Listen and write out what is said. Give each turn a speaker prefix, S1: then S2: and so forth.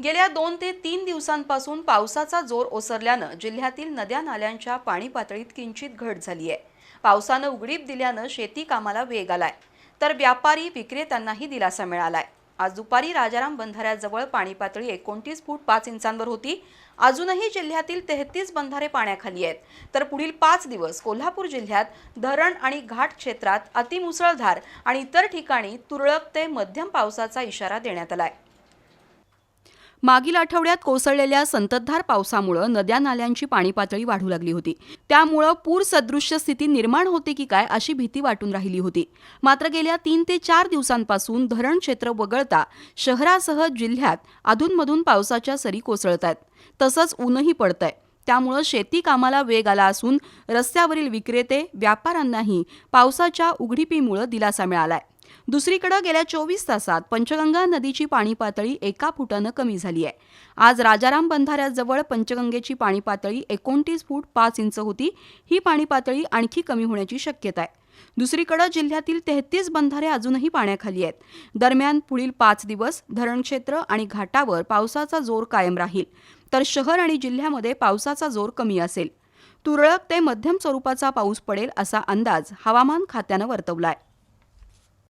S1: गेल्या दोन ते तीन दिवसांपासून पावसाचा जोर ओसरल्यानं जिल्ह्यातील नद्या नाल्यांच्या पाणी पातळीत किंचित घट झाली आहे. पावसानं उघडीप दिल्यानं शेती कामाला वेग आलाय. तर व्यापारी विक्रेत्यांनाही दिलासा मिळालाय. आज दुपारी राजाराम बंधाऱ्याजवळ पाणी पातळी एकोणतीस फूट पाच इंचांवर होती. अजूनही जिल्ह्यातील तेहतीस बंधारे पाण्याखाली आहेत. तर पुढील पाच दिवस कोल्हापूर जिल्ह्यात धरण आणि घाट क्षेत्रात अतिमुसळधार आणि इतर ठिकाणी तुरळक ते मध्यम पावसाचा इशारा देण्यात आला आहे मागील आठवड्यात कोसळलेल्या संततधार पावसामुळं नद्या नाल्यांची पाणी पातळी वाढू लागली होती. त्यामुळं पूर सदृश्य स्थिती निर्माण होते की काय अशी भीती वाटून राहिली होती. मात्र गेल्या तीन ते चार दिवसांपासून धरण क्षेत्र वगळता शहरासह जिल्ह्यात अधूनमधून पावसाच्या सरी कोसळत आहेत तसंच ऊनही पडतंय. त्यामुळं शेती कामाला वेग आला असून रस्त्यावरील विक्रेते व्यापाऱ्यांनाही पावसाच्या उघडीपीमुळं दिलासा मिळालाय. दुसरीकडे गेल्या चोवीस तासात पंचगंगा नदीची पाणी पातळी एका फुटानं कमी झाली आहे. आज राजाराम बंधाऱ्याजवळ पंचगंगेची पाणी पातळी एकोणतीस फूट पाच इंच होती. ही पाणी पातळी आणखी कमी होण्याची शक्यता आहे. दुसरीकडे जिल्ह्यातील तेहतीस बंधारे अजूनही पाण्याखाली आहेत. दरम्यान पुढील पाच दिवस धरणक्षेत्र आणि घाटावर पावसाचा जोर कायम राहील तर शहर आणि जिल्ह्यामध्ये पावसाचा जोर कमी असेल. तुरळक ते मध्यम स्वरूपाचा पाऊस पडेल असा अंदाज हवामान खात्यानं वर्तवलाय.